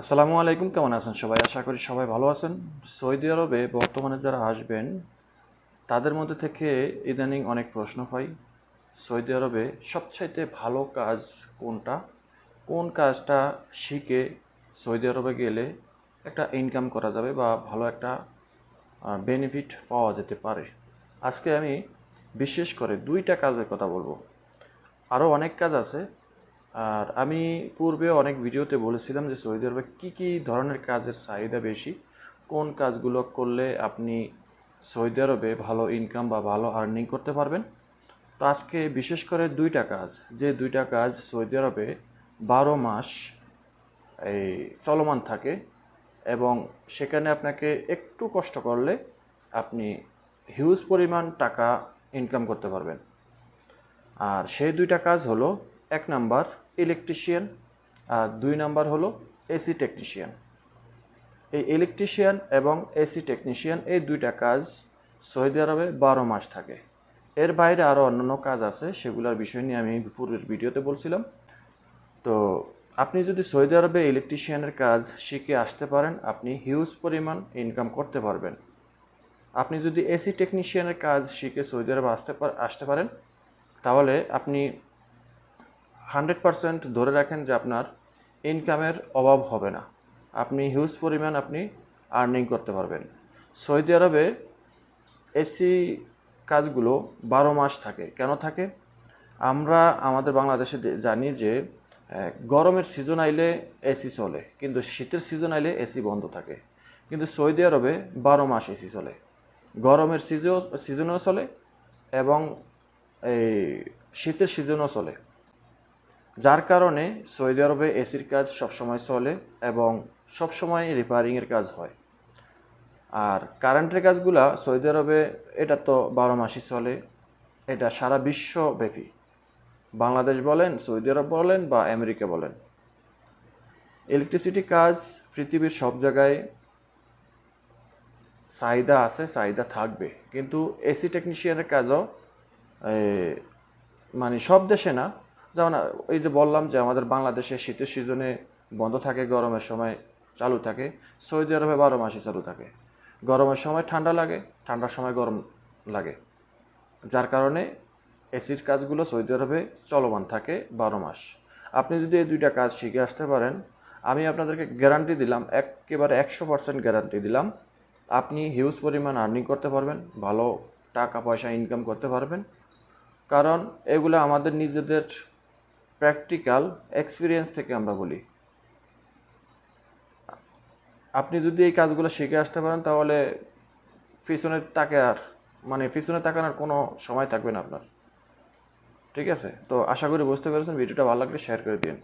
আসসালামু আলাইকুম, কেমন আছেন সবাই? আশা করি সবাই ভালো আছেন। সৌদি আরবে বর্তমানে যারা আসবেন, তাদের মধ্যে থেকে ইদানিং অনেক প্রশ্ন পাই সৌদি আরবে সবচাইতে ভালো কাজ কোনটা? কোন কাজটা শিখে সৌদি আরবে গেলে একটা ইনকাম করা যাবে বা ভালো একটা বেনিফিট পাওয়া যেতে পারে? আজকে আমি বিশেষ করে দুইটা কাজের কথা বলব। আরও অনেক কাজ আছে আর আমি পূর্বে অনেক ভিডিওতে বলেছিলাম যে সৌদি আরবে কী কী ধরনের কাজের চাহিদা বেশি? কোন কাজগুলো করলে আপনি সৌদি আরবে ভালো ইনকাম বা ভালো আর্নিং করতে পারবেন? তো আজকে বিশেষ করে দুইটা কাজ। যে দুইটা কাজ সৌদি আরবে বারো মাস এই চলমান থাকে এবং সেখানে আপনাকে একটু কষ্ট করলে আপনি হিউজ পরিমাণ টাকা ইনকাম করতে পারবেন। আর সেই দুইটা কাজ হলো, এক নাম্বার ইলেকট্রিশিয়ান আর দুই নাম্বার হলো এসি টেকনিশিয়ান এই ইলেকট্রিশিয়ান এবং এসি টেকনিশিয়ান এই দুইটা কাজ সৌদি আরবে বারো মাস থাকে। এর বাইরে আরও অন্যান্য কাজ আছে, সেগুলোর বিষয় নিয়ে আমি পূর্বের ভিডিওতে বলছিলাম। তো আপনি যদি সৌদি আরবে ইলেকট্রিশিয়ানের কাজ শিখে আসতে পারেন, আপনি হিউজ পরিমাণ ইনকাম করতে পারবেন। আপনি যদি এসি টেকনিশিয়ানের কাজ শিখে সৌদি আরবে আসতে আসতে পারেন, তাহলে আপনি হান্ড্রেড পারসেন্ট ধরে রাখেন যে আপনার ইনকামের অভাব হবে না। আপনি হিউজ পরিমাণ আপনি আর্নিং করতে পারবেন। সৌদি আরবে এসি কাজগুলো বারো মাস থাকে। কেন থাকে? আমরা আমাদের বাংলাদেশে জানি যে গরমের সিজন আইলে এসি চলে, কিন্তু শীতের সিজন আইলে এসি বন্ধ থাকে। কিন্তু সৌদি আরবে বারো মাস এসি চলে। গরমের সিজও সিজনেও চলে এবং এই শীতের সিজনও চলে। যার কারণে সৌদি আরবে এসির কাজ সবসময় চলে এবং সবসময় রিপেয়ারিংয়ের কাজ হয়। আর কারেন্টের কাজগুলা সৌদি আরবে, এটা তো বারো মাসই চলে, এটা সারা বিশ্বব্যাপী। বাংলাদেশ বলেন, সৌদি আরব বলেন বা আমেরিকা বলেন। ইলেকট্রিসিটি কাজ পৃথিবীর সব জায়গায় চাহিদা আছে, চাহিদা থাকবে। কিন্তু এসি টেকনিশিয়ানের কাজও মানে সব দেশে না যেমন, এই যে বললাম যে আমাদের বাংলাদেশে শীতের সিজনে বন্ধ থাকে, গরমের সময় চালু থাকে, সৌদি আরবে বারো মাসই চালু থাকে। গরমের সময় ঠান্ডা লাগে, ঠান্ডার সময় গরম লাগে। যার কারণে এসির কাজগুলো সৌদি আরবে চলমান থাকে বারো মাস। আপনি যদি এই দুইটা কাজ শিখে আসতে পারেন, আমি আপনাদেরকে গ্যারান্টি দিলাম, একেবারে একশো পার্সেন্ট গ্যারান্টি দিলাম, আপনি হিউজ পরিমাণ আর্নিং করতে পারবেন, ভালো টাকা পয়সা ইনকাম করতে পারবেন। কারণ এগুলো আমাদের নিজেদের প্র্যাকটিক্যাল এক্সপিরিয়েন্স থেকে আমরা বলি। আপনি যদি এই কাজগুলো শিখে আসতে পারেন, তাহলে পিছনের তাকে আর মানে পিছনে তাকানোর কোনো সময় থাকবে না আপনার। ঠিক আছে? তো আশা করি বুঝতে পেরেছেন। ভিডিওটা ভালো লাগলে শেয়ার করে দিন।